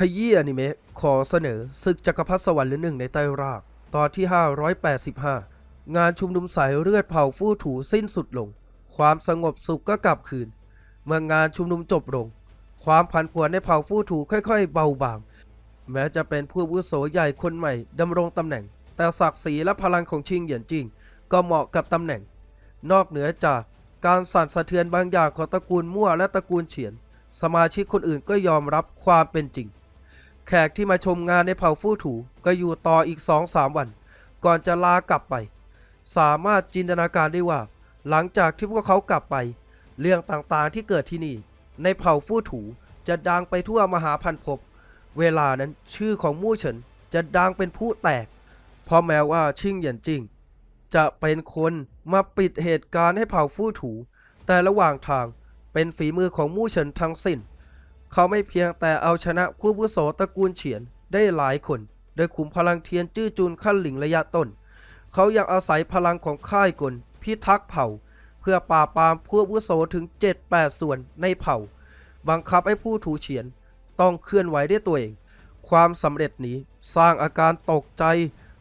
ขยี้อนิเมะขอเสนอศึกจักรพรรดิสวรรค์หรือหนึ่งในใต้ราก ตอนที่ 585 งานชุมนุมสายเลือดเผ่าฟู่ถูสิ้นสุดลง ความสงบสุขก็กลับคืน เมื่องานชุมนุมจบลง ความผันผวนในเผ่าฟู่ถูค่อยๆ เบาบาง แม้จะเป็นผู้วุโสใหญ่คนใหม่ดำรงตำแหน่ง แต่ศักดิ์ศรีและพลังของชิงเหยียนจิง ก็เหมาะกับตำแหน่ง นอกเหนือจากการสั่นสะเทือนบางอย่างของตระกูลมั่วและตระกูลเฉียน สมาชิกคนอื่นก็ยอมรับความเป็นจริง แขกที่มาชมงานในเผ่าฟู่ถูก็อยู่ต่ออีกสองสามวัน ก่อนจะลากลับไป สามารถจินตนาการได้ว่า หลังจากที่พวกเขากลับไป เรื่องต่างๆที่เกิดที่นี่ ในเผ่าฟู่ถูจะดังไปทั่วมหาพันภพเวลานั้นชื่อของมู่เฉินจะดังเป็นผู้แตก เพราะแม้ว่าชิงเหยียนจิง จะเป็นคนมาปิดเหตุการณ์ให้เผ่าฟู่ถู แต่ระหว่างทางเป็นฝีมือของมู่เฉินทั้งสิ้น เขาไม่เพียงแต่เอาชนะผู้อาวุโสตระกูลเฉียนได้หลายคนโดยขุมพลังเทียนจื้อจุนขั้นหลิงระยะต้น เขายังอาศัยพลังของค่ายกลพิทักษ์เผ่า เพื่อปราบปรามผู้วุโสถึง 7-8 ส่วนในเผ่า บังคับให้ผู้ถูเฉียน ต้องเคลื่อนไหวด้วยตัวเอง ความสำเร็จนี้สร้างอาการตกใจ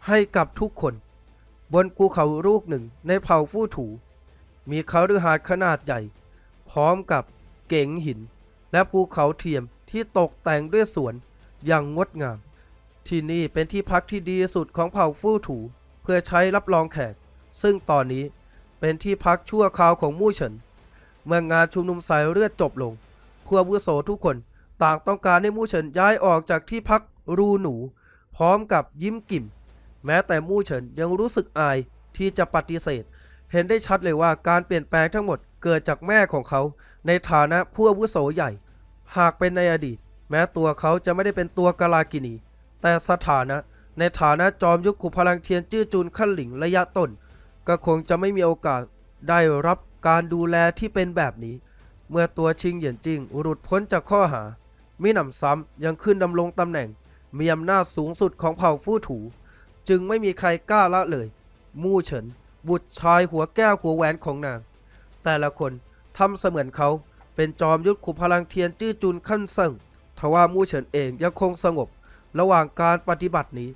ให้กับทุกคน บนภูเขาลูกหนึ่งในเผ่าฟู่ถู มีคฤหาสขนาดใหญ่ พร้อมกับเก๋งหิน และภูเขาเทียมที่ตกแต่งด้วยสวนอย่างงดงาม ที่นี่เป็นที่พักที่ดีสุดของเผ่าฟู่ถู เพื่อใช้รับรองแขก ซึ่งตอนนี้เป็นที่พักชั่วคราวของมู่เฉิน เมื่องานชุมนุมสายเลือดจบลงผู้อาวุโสทุกคนต่างต้องการให้มู่เฉินย้ายออกจากที่พักรูหนู พร้อมกับยิ้มกิ่ม แม้แต่มู่เฉินยังรู้สึกอายที่จะปฏิเสธ เห็นได้ชัดเลยว่าการเปลี่ยนแปลงทั้งหมดเกิดจากแม่ของเขาในฐานะผู้อาวุโสใหญ่ หากเป็นในอดีต แม้ตัวเขาจะไม่ได้เป็นตัวกาลากินี แต่สถานะในฐานะจอมยุคขุพลังเทียนจื้อจุนขั้นหลิงระยะต้น ก็คงจะไม่มีโอกาสได้รับการดูแลที่เป็นแบบนี้ เมื่อตัวชิงเหยียนจิงหลุดพ้นจากข้อหามิหนำซ้ำยังขึ้นดำรงตำแหน่ง มีอำนาจสูงสุดของเผ่าฟู่ถู จึงไม่มีใครกล้าละเลย มู่เฉิน บุตรชายหัวแก้วหัวแหวนของนาง แต่ละคนทำเสมือนเขา เป็นจอมยุทธขุพลังเทียนจื้อจุนขั้นเซิงทว่ามู่เฉินเองยังคงสงบ ระหว่างการปฏิบัตินี้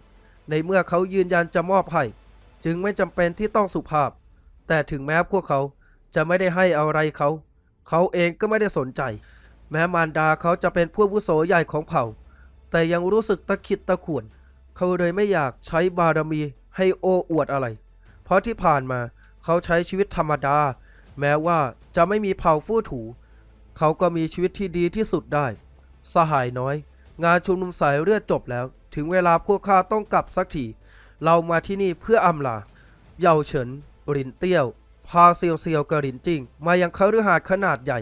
ในเมื่อเขายืนยันจะมอบให้ จึงไม่จำเป็นที่ต้องสุภาพ แต่ถึงแม้พวกเขาจะไม่ได้ให้อะไรเขา เขาเองก็ไม่ได้สนใจ แม้มารดาเขาจะเป็นผู้วุโสใหญ่ของเผ่า แต่ยังรู้สึกตะขิดตะขวน เขาเลยไม่อยากใช้บารมีให้โอ้อวดอะไร เพราะที่ผ่านมาเขาใช้ชีวิตธรรมดา แม้ว่าจะไม่มีเผ่าฟู่ถู เขาก็มีชีวิตที่ดีที่สุดได้ สหายน้อย งานชุมนุมสายเลือดจบแล้ว ถึงเวลาพวกข้าต้องกลับสักทีเรามาที่นี่เพื่ออำลา เยาเฉินรินเตี้ยว พาเซียวเซียวกับรินจิง มายังคฤหาสน์ขนาดใหญ่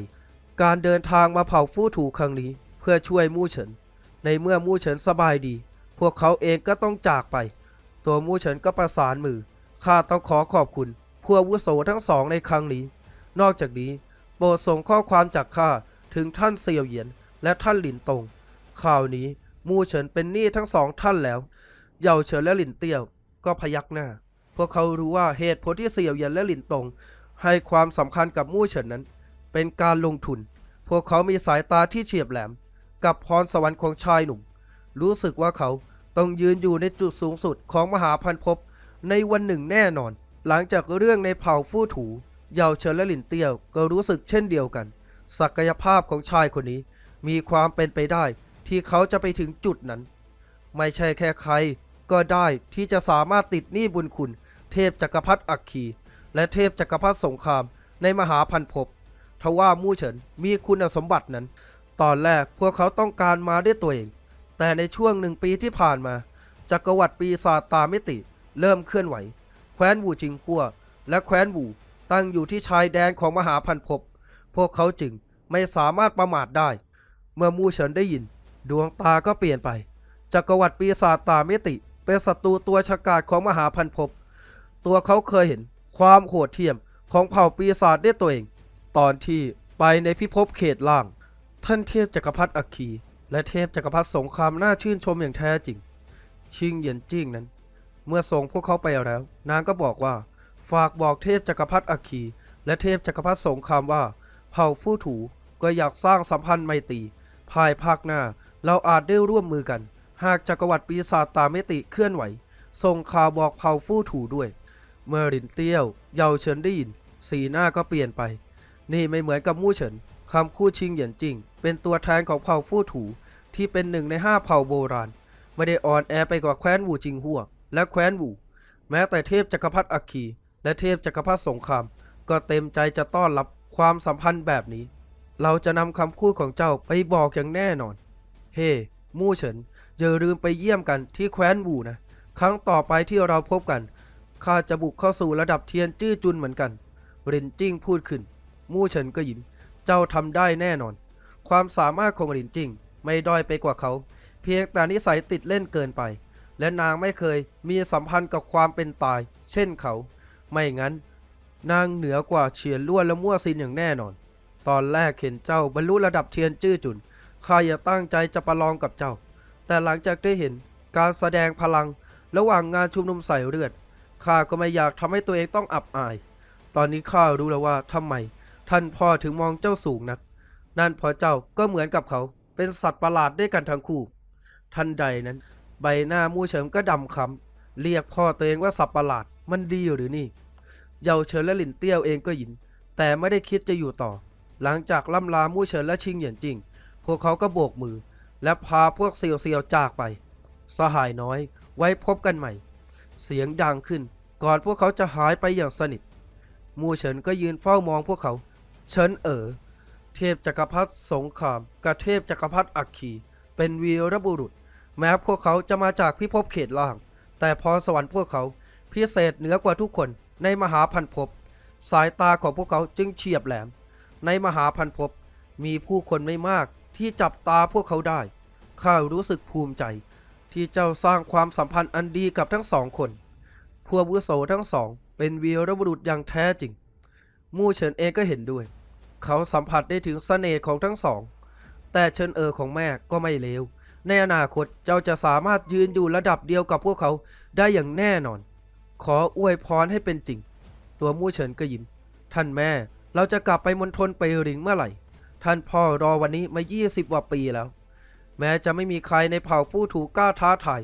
การเดินทางมาเผาฟู่ถูครั้งนี้ เพื่อช่วยมู่เฉิน ในเมื่อมู่เฉินสบายดี พวกเขาเองก็ต้องจากไป ตัวมู่เฉินก็ประสานมือข้าต้องขอขอบคุณผู้อาวุโสทั้งสองในครั้งนี้ นอกจากนี้ โปรดส่งข้อความจากข้าถึงท่านเซียวเหยียนและท่านหลินตงข่าวนี้มู่เฉินเป็นหนี้ทั้งสองท่านแล้วเหยาเฉินและหลินเตี้ยวก็พยักหน้า พวกเขารู้ว่าเหตุผลที่เสี่ยวเหยียนและหลินตงให้ความสำคัญกับมู่เฉินนั้น เป็นการลงทุน พวกเขามีสายตาที่เฉียบแหลม กับพรสวรรค์ของชายหนุ่ม รู้สึกว่าเขาต้องยืนอยู่ในจุดสูงสุดของมหาพันภพในวันหนึ่งแน่นอน หลังจากเรื่องในเผ่าฟู่ถู เยาเฉินและหลินเตี้ยวก็รู้สึกเช่นเดียวกัน ศักยภาพของชายคนนี้มีความเป็นไปได้ที่เขาจะไปถึงจุดนั้น ไม่ใช่แค่ใครก็ได้ที่จะสามารถติดหนี้บุญคุณ เทพจักรพรรดิอัคคีและเทพจักรพรรดิสงครามในมหาพันภพทว่ามู่เฉินมีคุณสมบัตินั้น ตอนแรกพวกเขาต้องการมาด้วยตัวเอง แต่ในช่วงหนึ่งปีที่ผ่านมาจักรวรรดิปีศาจตามิติ เริ่มเคลื่อนไหว แคว้นวูจิงคัวและแคว้นวู ตั้งอยู่ที่ชายแดนของมหาพันภพพวกเขาจึงไม่สามารถประมาทได้ เมื่อมู่เฉินได้ยิน ดวงตาก็เปลี่ยนไป จักรวรรดิปีศาจตามิติ เป็นศัตรูตัวฉกาจของมหาพันภพตัวเขาเคยเห็นความโหดเหี้ยมของเผ่าปีศาจด้วยตัวเอง ตอนที่ไปในพิภพเขตล่าง ท่านเทพจักรพรรดิอัคคี และเทพจักรพรรดิสงครามน่าชื่นชมอย่างแท้จริง ชิงเหยียนจิ้งนั้น เมื่อส่งพวกเขาไปแล้ว นางก็บอกว่า ฝากบอกเทพจักรพรรดิอัคคีและเทพจักรพรรดิสงครามว่า เผ่าฟู่ถูก็อยากสร้างสัมพันธ์ไมตรีภายภาคหน้า เราอาจได้ร่วมมือกัน หากจักรวรรดิปีศาจตามมิติเคลื่อนไหวส่งข่าวบอกเผ่าฟู่ถูด้วย เมื่อรินเตี้ยว เยาเฉินได้ยิน สีหน้าก็เปลี่ยนไป นี่ไม่เหมือนกับมู่เฉินคำคู่ชิงเหยียนจริง เป็นตัวแทนของเผ่าฟู่ถูที่เป็นหนึ่งในห้าเผ่าโบราณ ไม่ได้อ่อนแอไปกว่าแคว้นวูจิงหัวและแคว้นวู แม้แต่เทพจักรพรรดิอัคคี และเทพจักรพรรดิสงคราม ก็เต็มใจจะต้อนรับความสัมพันธ์แบบนี้ เราจะนำคำพูดของเจ้าไปบอกอย่างแน่นอน เฮ้ มู่เฉินอย่าลืมไปเยี่ยมกันที่แคว้นวูนะ ครั้งต่อไปที่เราพบกันข้าจะบุกเข้าสู่ระดับเทียนจื้อจุนเหมือนกันรินจิ้งพูดขึ้น มู่เฉินก็ยิ้มเจ้าทำได้แน่นอน ความสามารถของรินจิ้งไม่ด้อยไปกว่าเขา เพียงแต่นิสัยติดเล่นเกินไป และนางไม่เคยมีสัมพันธ์กับความเป็นตาย เช่นเขา ไม่งั้น นางเหนือกว่าเฉียนล้วนและมั่วซินอย่างแน่นอน ตอนแรกเห็นเจ้าบรรลุระดับเทียนจื้อจุนข้าอย่าตั้งใจจะประลองกับเจ้า แต่หลังจากได้เห็นการแสดงพลังระหว่างงานชุมนุมใส่เลือดข้าก็ไม่อยากทำให้ตัวเองต้องอับอาย ตอนนี้ข้ารู้แล้วว่าทำไม ท่านพ่อถึงมองเจ้าสูงนัก นั่นเพราะเจ้าก็เหมือนกับเขา เป็นสัตว์ประหลาดด้วยกันทั้งคู่ทันใดนั้น ใบหน้ามู่เฉิมก็ดำคำเรียกพ่อตัวเองว่าสัตว์ประหลาด มันดีหรือนี่เยาเฉินและหลินเตี้ยวเองก็ยิน แต่ไม่ได้คิดจะอยู่ต่อ หลังจากล่ำลามู่เฉินและชิงเหยียนจริง พวกเขาก็โบกมือ และพาพวกเซียวเซียวจากไป สหายน้อย ไว้พบกันใหม่ เสียงดังขึ้น ก่อนพวกเขาจะหายไปอย่างสนิท มู่เฉินก็ยืนเฝ้ามองพวกเขา เฉินเอ๋อเทพจักรพรรดิสงครามกับเทพจักรพรรดิอัคคีเป็นวีรบุรุษ แม้พวกเขาจะมาจากพิภพเขตล่าง แต่พรสวรรค์พวกเขา พิเศษเหนือกว่าทุกคนในมหาพันภพสายตาของพวกเขาจึงเฉียบแหลม ในมหาพันภพมีผู้คนไม่มากที่จับตาพวกเขาได้ข้ารู้สึกภูมิใจ ที่เจ้าสร้างความสัมพันธ์อันดีกับทั้งสองคนพวกวุโสทั้งสอง เป็นวีรบุรุษอย่างแท้จริง มู่เฉินเองก็เห็นด้วย เขาสัมผัสได้ถึงเสน่ห์ของทั้งสอง แต่เฉินเอ๋อของแม่ก็ไม่เลวในอนาคตเจ้าจะสามารถยืนอยู่ระดับเดียวกับพวกเขาได้อย่างแน่นอน ขออวยพรให้เป็นจริง ตัวมู่เฉินก็ยิ้ม ท่านแม่ เราจะกลับไปมณฑลไปริงเมื่อไหร่ ท่านพ่อรอวันนี้มา 20กว่าปีแล้ว แม้จะไม่มีใครในเผ่าฟู่ถูกกล้าท้าทาย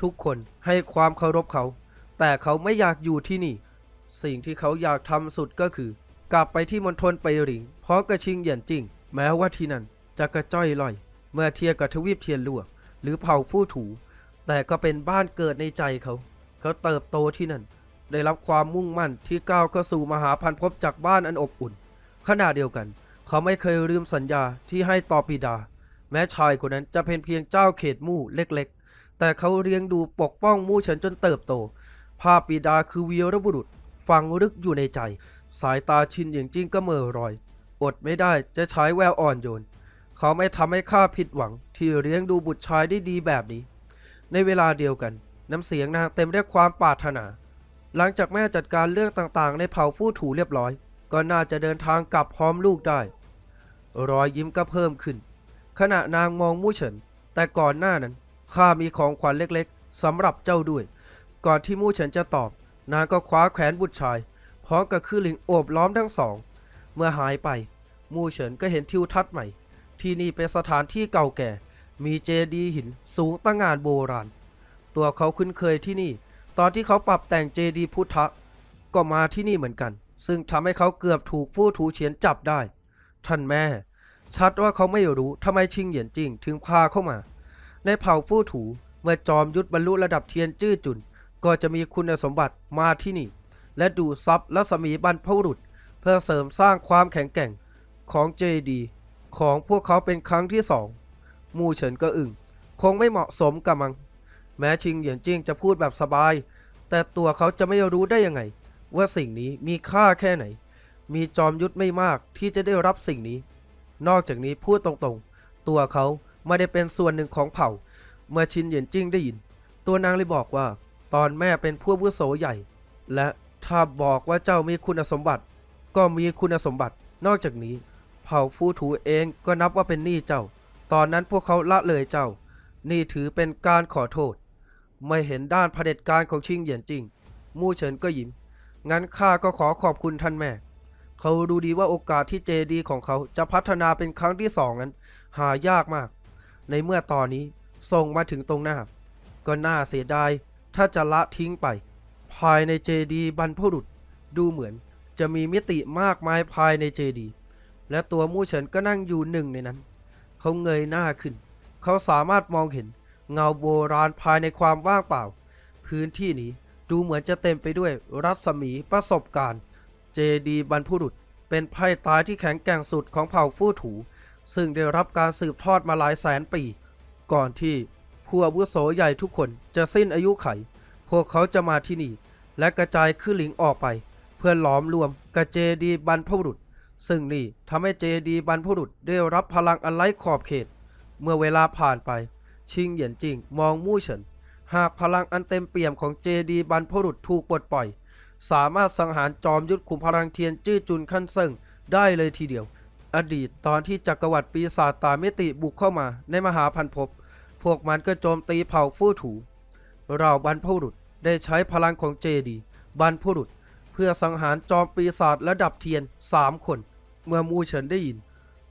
ทุกคนให้ความเคารพเขา แต่เขาไม่อยากอยู่ที่นี่ สิ่งที่เขาอยากทำสุดก็คือ กลับไปที่มณฑลไปริง เพราะกระชิงเหยียนจริง แม้ว่าที่นั่นจะกระจ้อยลอย เมื่อเทียบกับทวีปเทียนลวกหรือเผ่าฟู่ถู แต่ก็เป็นบ้านเกิดในใจเขา เขาเติบโตที่นั่น ได้รับความมุ่งมั่นที่ก้าวเข้าสู่มหาพันธุ์พบจากบ้านอันอบอุ่น ขณะเดียวกัน เขาไม่เคยลืมสัญญาที่ให้ต่อปิดา แม้ชายคนนั้นจะเป็นเพียงเจ้าเขตมู่เล็กๆ แต่เขาเลี้ยงดูปกป้องมู่เฉินจนเติบโต ภาพปิดาคือวีรบุรุษฝังลึกอยู่ในใจ สายตาชินอย่างจริงก็เหม่อรอย อดไม่ได้จะใช้แววอ่อนโยน เขาไม่ทำให้ข้าผิดหวังที่เลี้ยงดูบุตรชายได้ดีแบบนี้ ในเวลาเดียวกัน น้ำเสียงนางเต็มด้วยความปรารถนา หลังจากแม่จัดการเรื่องต่างๆ ในเผ่าฟู่ถูเรียบร้อย ก็น่าจะเดินทางกลับพร้อมลูกได้ รอยยิ้มก็เพิ่มขึ้น ขณะนางมองมู่เฉิน แต่ก่อนหน้านั้นข้ามีของขวัญเล็กๆสำหรับเจ้าด้วย ก่อนที่มู่เฉินจะตอบ นางก็คว้าแขนบุตรชายพร้อมกับคือหลิงโอบล้อมทั้งสอง เมื่อหายไป มู่เฉินก็เห็นทิวทัศน์ใหม่ ที่นี่เป็นสถานที่เก่าแก่ มีเจดีย์หินสูงตั้งงานโบราณ ตัวเขาคุ้นเคยที่นี่ ตอนที่เขาปรับแต่งเจดีพุทธะก็มาที่นี่เหมือนกัน ซึ่งทำให้เขาเกือบถูกฟู่ถูเฉียนจับได้ ท่านแม่ ชัดว่าเขาไม่รู้ทำไมชิงเหยียนจริง ถึงพาเข้ามา ในเผ่าฟู่ถูเมื่อจอมยุทธบรรลุระดับเทียนจื้อจุน ก็จะมีคุณสมบัติมาที่นี่ และดูดซับและสมีบรรพบุรุษ เพื่อเสริมสร้างความแข็งแกร่งของเจดีของพวกเขาเป็นครั้งที่สองมู่เฉินก็อึ้งคงไม่เหมาะสมกับมัง แม้ชิงเหยียนจิ้งจะพูดแบบสบาย แต่ตัวเขาจะไม่รู้ได้ยังไง ว่าสิ่งนี้มีค่าแค่ไหน มีจอมยุทธไม่มากที่จะได้รับสิ่งนี้ นอกจากนี้พูดตรงๆ ตัวเขาไม่ได้เป็นส่วนหนึ่งของเผ่า เมื่อชินเหยียนจิ้งได้ยิน ตัวนางเลยบอกว่า ตอนแม่เป็นผู้อาวุโสใหญ่ และถ้าบอกว่าเจ้ามีคุณสมบัติ ก็มีคุณสมบัติ นอกจากนี้ เผ่าฟูถูเองก็นับว่าเป็นหนี้เจ้า ตอนนั้นพวกเขาละเลยเจ้า นี่ถือเป็นการขอโทษ ไม่เห็นด้านเผด็จการของชิงเหยียนจริง มู่เฉินก็ยิ้ม งั้นข้าก็ขอขอบคุณท่านแม่ เขารู้ดีว่าโอกาสที่เจดีของเขาจะพัฒนาเป็นครั้งที่สองนั้น หายากมาก ในเมื่อตอนนี้ส่งมาถึงตรงหน้า ก็น่าเสียดายถ้าจะละทิ้งไป ภายในเจดีบรรพบุรุษดูเหมือนจะมีมิติมากมายภายในเจดี และตัวมู่เฉินก็นั่งอยู่หนึ่งในนั้น เขาเงยหน้าขึ้น เขาสามารถมองเห็น เงาโบราณภายในความว่างเปล่า พื้นที่นี้ดูเหมือนจะเต็มไปด้วยรัศมีประสบการณ์ เจดีบรรพุรุษเป็นไพ่ตายที่แข็งแกร่งสุดของเผ่าฟู่ถู ซึ่งได้รับการสืบทอดมาหลายแสนปี ก่อนที่ผู้อาวุโสใหญ่ทุกคนจะสิ้นอายุไข พวกเขาจะมาที่นี่ และกระจายขึ้นหลิงออกไป เพื่อหลอมรวมกับเจดีบรรพุรุษ ซึ่งนี่ทำให้เจดีบรรพุรุษได้รับพลังอันไร้ขอบเขต เมื่อเวลาผ่านไป ชิงเหยียนจิงมองมู่เฉิน หากพลังอันเต็มเปี่ยมของเจดีบรรพบุรุษถูกปลดปล่อย สามารถสังหารจอมยุทธขุมพลังเทียนจื้อจุนขั้นเซิงได้เลยทีเดียว อดีตตอนที่จักรวรรดิปีศาจตามิติบุกเข้ามาในมหาพันภพพวกมันก็โจมตีเผ่าฟู่ถูเราบรรพบุรุษได้ใช้พลังของเจดีบรรพบุรุษ เพื่อสังหารจอมปีศาจระดับเทียนสามคน เมื่อมูเฉินได้ยิน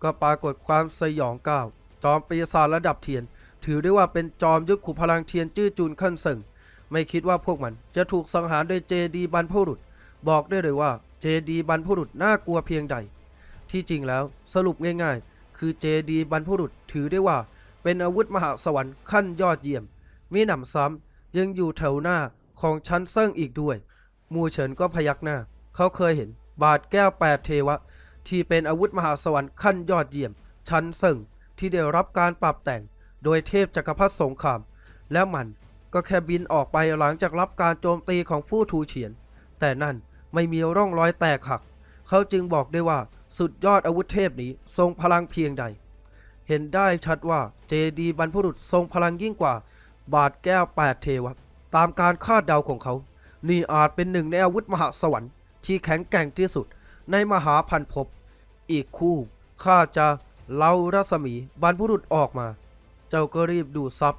ก็ปรากฏความสยองก้าวจอมปีศาจระดับเทียน ถือได้ว่าเป็นจอมยุทธขุพลังเทียนจื้อจุนขั้นเซิงไม่คิดว่าพวกมันจะถูกสังหารโดยเจดีบรรพบุรุษ บอกได้เลยว่าเจดีบรรพบุรุษน่ากลัวเพียงใด ที่จริงแล้วสรุปง่ายๆ คือเจดีบรรพบุรุษถือได้ว่า เป็นอาวุธมหาสวรรค์ขั้นยอดเยี่ยม มีหนำซ้ำยังอยู่แถวหน้าของชั้นเซิ่งอีกด้วย มูเฉินก็พยักหน้า เขาเคยเห็น บาดแก้วแปดเทวะ ที่เป็นอาวุธมหาสวรรค์ขั้นยอดเยี่ยม ชั้นเซิ่งที่ได้รับการปรับแต่ง โดยเทพจักรพรรดิสงคราม แล้วมันก็แค่บินออกไปหลังจากรับการโจมตีของฟู่ทูเฉียน แต่นั่นไม่มีร่องรอยแตกหัก เขาจึงบอกได้ว่าสุดยอดอาวุธเทพนี้ทรงพลังเพียงใด เห็นได้ชัดว่าเจดีบรรพุรุษทรงพลังยิ่งกว่า บาทแก้วแปดเทวะตามการคาดเดาของเขา นี่อาจเป็นหนึ่งในอาวุธมหาสวรรค์ที่แข็งแกร่งที่สุดในมหาพันภพ อีกคู่ข้าจะเล่ารัศมีบรรพุรุษออกมา เจ้าก็รีบดูซับ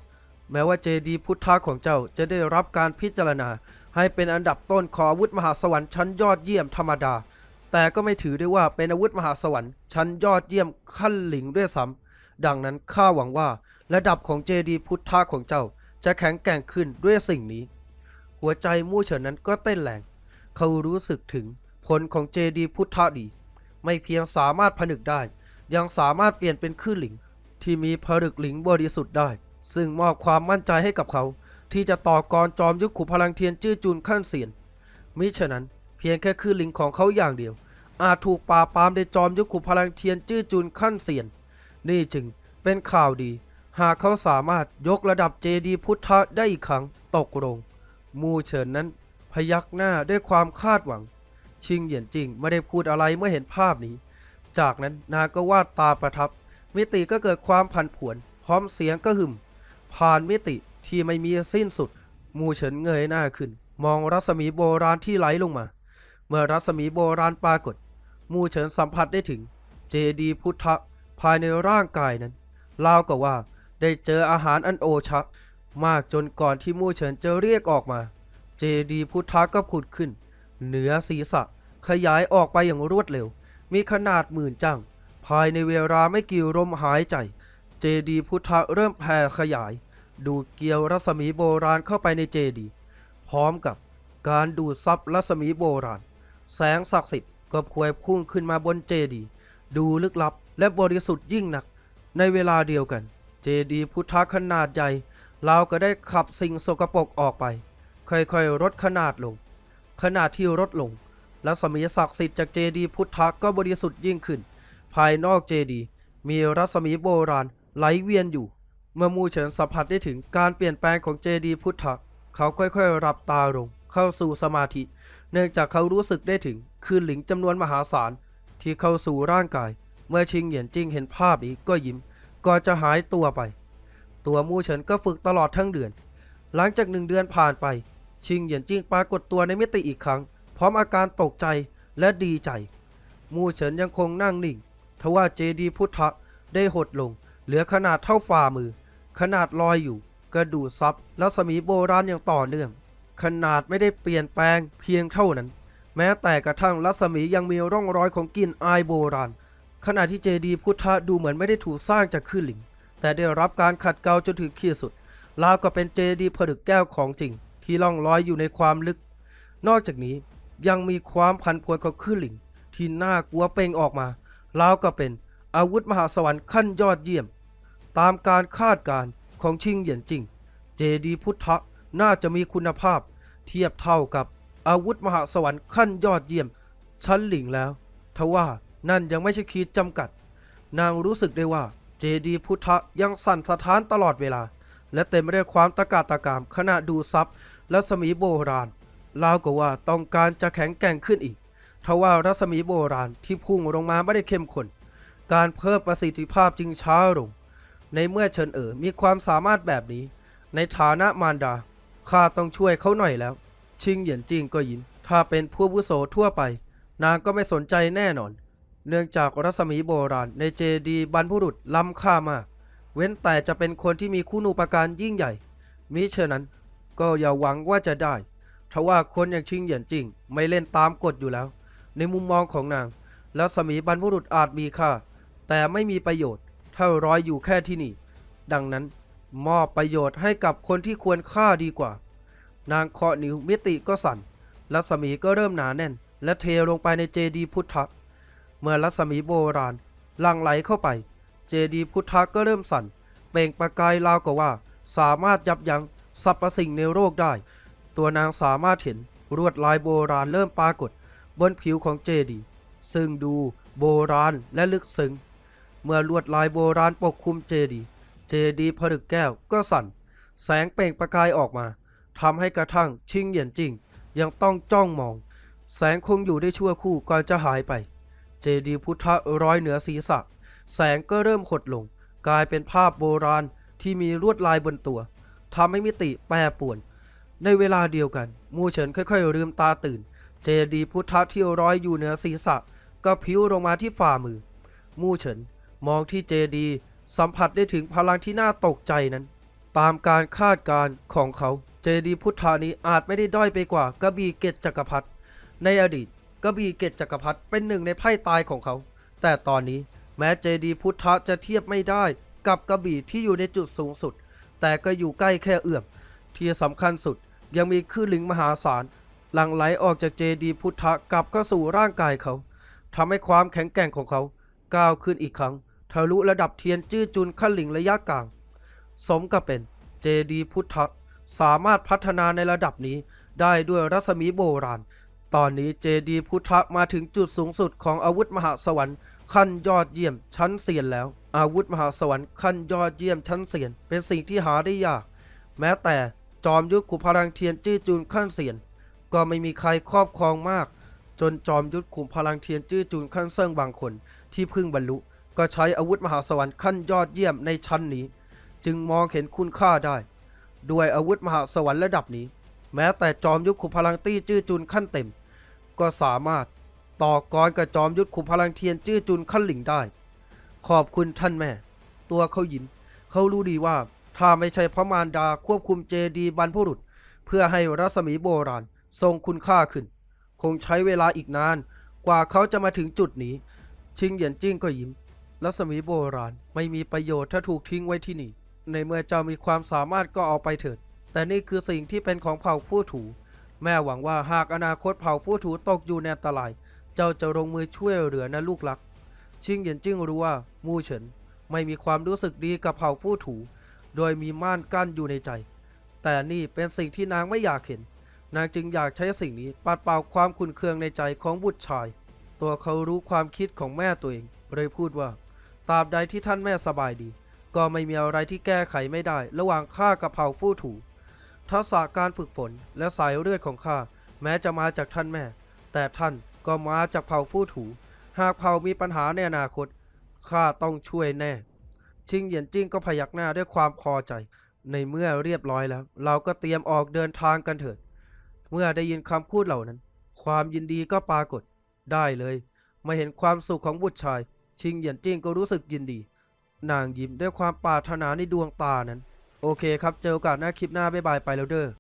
แม้ว่าเจดีพุทธะของเจ้าจะได้รับการพิจารณา ให้เป็นอันดับต้นของอาวุธมหาสวรรค์ชั้นยอดเยี่ยมธรรมดา แต่ก็ไม่ถือได้ว่าเป็นอาวุธมหาสวรรค์ชั้นยอดเยี่ยมขั้นหลิงด้วยซ้ำดังนั้นข้าหวังว่าระดับของเจดีพุทธะของเจ้า จะแข็งแกร่งขึ้นด้วยสิ่งนี้ หัวใจมู่เฉินนั้นก็เต้นแรงเขารู้สึกถึงผลของเจดีพุทธะดี ไม่เพียงสามารถผนึกได้ ยังสามารถเปลี่ยนเป็นคลื่นหลิง ที่มีผลึกหลิงบริสุทธิ์ได้ ซึ่งมอบความมั่นใจให้กับเขา ที่จะต่อกรจอมยุทธขุพลังเทียนจื้อจุนขั้นเสียน มิฉะนั้นเพียงแค่คลื่นหลิงของเขาอย่างเดียว อาจถูกปราปามโดยจอมยุทธขุพลังเทียนจื้อจุนขั้นเสียน นี่จึงเป็นข่าวดี หากเขาสามารถยกระดับเจดีพุทธะได้อีกครั้งตกลงมูเฉินนั้นพยักหน้าด้วยความคาดหวัง ชิงเหยียนจริงไม่ได้พูดอะไรเมื่อเห็นภาพนี้ จากนั้นนางก็วาดตาประทับ มิติก็เกิดความผันผวน พร้อมเสียงก็หึม ผ่านมิติที่ไม่มีสิ้นสุด มูเฉินเงยหน้าขึ้น มองรัศมีโบราณที่ไหลลงมา เมื่อรัศมีโบราณปรากฏ มูเฉินสัมผัสได้ถึง เจดีพุทธะภายในร่างกายนั้นราวกับว่าได้เจออาหารอันโอชะ มากจนก่อนที่มูเฉินจะเรียกออกมา เจดีพุทธะก็ผุดขึ้น เหนือศีรษะ ขยายออกไปอย่างรวดเร็ว มีขนาดหมื่นจัง ภายในเวลาไม่กี่ลมหายใจ เจดีพุทธะเริ่มแผ่ขยาย ดูดเกี่ยวรัศมีโบราณเข้าไปในเจดีพร้อมกับการดูดซับรัศมีโบราณ แสงศักดิ์สิทธิ์ก็พวยพุ่งขึ้นมาบนเจดี ดูลึกลับและบริสุทธิ์ยิ่งนัก ในเวลาเดียวกัน เจดีพุทธะขนาดใหญ่เราก็ได้ขับสิ่งสกปรกออกไป ค่อยๆลดขนาดลง ขนาดที่ลดลงรัศมีศักดิ์สิทธิ์จากเจดีพุทธะก็บริสุทธิ์ยิ่งขึ้น ภายนอกเจดีย์มีรัศมีโบราณไหลเวียนอยู่ เมื่อมูเฉินสัมผัสได้ถึงการเปลี่ยนแปลงของเจดีย์พุทธะเขาค่อยๆรับตาลงเข้าสู่สมาธิ เนื่องจากเขารู้สึกได้ถึงคืนหลิงจำนวนมหาศาลที่เข้าสู่ร่างกาย เมื่อชิงเหยียนจิ้งเห็นภาพนี้ก็ยิ้มก่อนจะหายตัวไป ตัวมูเฉินก็ฝึกตลอดทั้งเดือน หลังจากหนึ่งเดือนผ่านไป ชิงเหยียนจิ้งปรากฏตัวในมิติอีกครั้ง พร้อมอาการตกใจและดีใจ มูเฉินยังคงนั่งนิ่ง ทว่าเจดีพุทธะได้หดลง เหลือขนาดเท่าฝ่ามือ ขนาดลอยอยู่ กระดูซับรัศมีโบราณอย่างต่อเนื่อง ขนาดไม่ได้เปลี่ยนแปลงเพียงเท่านั้น แม้แต่กระทั่งรัศมียังมีร่องรอยของกลิ่นอายโบราณ ขณะที่เจดีพุทธะดูเหมือนไม่ได้ถูกสร้างจากคลื่นหลิงแต่ได้รับการขัดเกลาจนถึงขีดสุดราวกับเป็นเจดีผลึกแก้วของจริง ที่ล่องลอยอยู่ในความลึก นอกจากนี้ยังมีความพันพวนของคลื่นหลิง ที่น่ากลัวเป่งออกมา ราวกับเป็นอาวุธมหาสวรรค์ขั้นยอดเยี่ยม ตามการคาดการณ์ของชิงเหยียนจริง เจดีพุทธะน่าจะมีคุณภาพ เทียบเท่ากับอาวุธมหาสวรรค์ขั้นยอดเยี่ยม ชั้นหลิงแล้ว ทว่านั่นยังไม่ใช่ขีดจำกัด นางรู้สึกได้ว่าเจดีพุทธะยังสั่นสะท้านตลอดเวลา และเต็มไปด้วยความตะกาตะกามขณะดูซับและสมีโบราณราวกับว่าต้องการจะแข็งแกร่งขึ้นอีก ทว่ารัศมีโบราณที่พุ่งลงมาไม่ได้เข้มข้นการเพิ่มประสิทธิภาพจึงช้าลง ในเมื่อเฉินเอ๋อมีความสามารถแบบนี้ ในฐานะมารดาข้าต้องช่วยเขาหน่อยแล้ว ชิงเหยียนจิงก็ยิ้มถ้าเป็นผู้อาวุโสทั่วไป นางก็ไม่สนใจแน่นอน เนื่องจากรัศมีโบราณในเจดีบรรพุรุษล้ำค่ามาก เว้นแต่จะเป็นคนที่มีคุณูปการยิ่งใหญ่ มิเช่นนั้น ก็อย่าหวังว่าจะได้ทว่าคนอย่างชิงเหยียนจิงไม่เล่นตามกฎอยู่แล้ว ในมุมมองของนางรัศมีบรรพบุรุษอาจมีค่า แต่ไม่มีประโยชน์ถ้ารอยอยู่แค่ที่นี่ ดังนั้นมอบประโยชน์ให้กับคนที่ควรค่าดีกว่า นางเคาะนิ้วมิติก็สั่นรัศมีก็เริ่มหนาแน่น และเทลงไปในเจดีพุทธะ เมื่อรัศมีโบราณลังไหลเข้าไป เจดีพุทธะก็เริ่มสั่น เปล่งประกายราวกับว่า สามารถยับยั้งสรรพสิ่งในโลกได้ ตัวนางสามารถเห็นรวดลายโบราณเริ่มปรากฏ บนผิวของเจดีย์ซึ่งดูโบราณและลึกซึ้ง เมื่อลวดลายโบราณปกคลุมเจดีย์เจดีย์ผลึกแก้วก็สั่น แสงเปล่งประกายออกมาทำให้กระทั่งชิงเหยียนจิงยังต้องจ้องมอง แสงคงอยู่ได้ชั่วครู่ก่อนจะหายไป เจดีย์พุทธะร้อยเหนือศีรษะ แสงก็เริ่มหดลง กลายเป็นภาพโบราณที่มีลวดลายบนตัวทำให้มิติแปรปรวน ในเวลาเดียวกัน มูเฉินค่อยๆลืมตาตื่น เจดีพุทธะที่ร้อยอยู่เหนือศีรษะก็พิ้วลงมาที่ฝ่ามือ มูเฉินมองที่เจดีสัมผัสได้ถึงพลังที่น่าตกใจนั้น ตามการคาดการณ์ของเขา เจดีพุทธานี้อาจไม่ได้ด้อยไปกว่ากระบี่เกตจักรพรรดิในอดีตกระบี่เกตจักรพรรดิเป็นหนึ่งในไพ่ตายของเขา แต่ตอนนี้แม้เจดีพุทธะจะเทียบไม่ได้กับกระบี่ที่อยู่ในจุดสูงสุด แต่ก็อยู่ใกล้แค่เอื้อมที่สำคัญสุดยังมีคลื่นลิงมหาศาล หลั่งไหลออกจากเจดีพุทธะกลับเข้าสู่ร่างกายเขาทำให้ความแข็งแกร่งของเขา ก้าวขึ้นอีกครั้งทะลุระดับเทียนจื้อจุนขั้นหลิงระยะกลาง สมกับเป็นเจดีพุทธะสามารถพัฒนาในระดับนี้ได้ด้วยรัศมีโบราณ ตอนนี้เจดีพุทธะมาถึงจุดสูงสุดของอาวุธมหาสวรรค์ขั้นยอดเยี่ยมชั้นเซียนแล้ว อาวุธมหาสวรรค์ขั้นยอดเยี่ยมชั้นเซียน เป็นสิ่งที่หาได้ยาก แม้แต่จอมยุทธขุพลังเทียนจื้อจุนขั้นเซียน ก็ไม่มีใครครอบครองมาก จนจอมยุทธขุมพลังเทียนจื้อจุนขั้นเซิ่งบางคน ที่เพิ่งบรรลุ ก็ใช้อาวุธมหาสวรรค์ขั้นยอดเยี่ยมในชั้นนี้ จึงมองเห็นคุณค่าได้ ด้วยอาวุธมหาสวรรค์ระดับนี้ แม้แต่จอมยุทธขุมพลังตี้จื้อจุนขั้นเต็ม ก็สามารถต่อกรกับจอมยุทธขุมพลังเทียนจื้อจุนขั้นหลิงได้ ขอบคุณท่านแม่ ตัวเขายิ้มเขารู้ดีว่าถ้าไม่ใช่พระมารดาควบคุมเจดีบรรพุรุษ เพื่อให้รัศมีโบราณ ทรงคุณค่าขึ้น คงใช้เวลาอีกนาน กว่าเขาจะมาถึงจุดนี้ ชิงเหยียนจิ้งก็ยิ้ม รัศมีโบราณไม่มีประโยชน์ถ้าถูกทิ้งไว้ที่นี่ ในเมื่อเจ้ามีความสามารถก็เอาไปเถิด แต่นี่คือสิ่งที่เป็นของเผ่าผู้ถู แม่หวังว่าหากอนาคตเผ่าผู้ถูตกอยู่ในอันตราย เจ้าจะลงมือช่วยเหลือนะลูกรัก ชิงเหยียนจิ้งรู้ว่ามู่เฉินไม่มีความรู้สึกดีกับเผ่าผู้ถู โดยมีม่านกั้นอยู่ในใจ แต่นี่เป็นสิ่งที่นางไม่อยากเห็น นางจึงอยากใช้สิ่งนี้ปัดเป่าความขุ่นเคืองในใจของบุตรชาย ตัวเขารู้ความคิดของแม่ตัวเอง เลยพูดว่าตราบใดที่ท่านแม่สบายดี ก็ไม่มีอะไรที่แก้ไขไม่ได้ ระหว่างข้ากับเผ่าฟู่ถู ทักษะการฝึกฝนและสายเลือดของข้าแม้จะมาจากท่านแม่ แต่ท่านก็มาจากเผ่าฟู่ถู หากเผ่ามีปัญหาในอนาคตข้าต้องช่วยแน่ ชิงเหยียนจิ้งก็พยักหน้าด้วยความพอใจ ในเมื่อเรียบร้อยแล้ว เราก็เตรียมออกเดินทางกันเถิด เมื่อได้ยินคำพูดเหล่านั้น ความยินดีก็ปรากฏ ได้เลยมาเห็นความสุขของบุตรชาย ชิงเหยียนจิ้งก็รู้สึกยินดี นางยิ้มด้วยความปรารถนาในดวงตานั้น โอเคครับเจอโอกาสหน้าคลิปหน้าบ๊ายบายไปแล้วเด้อ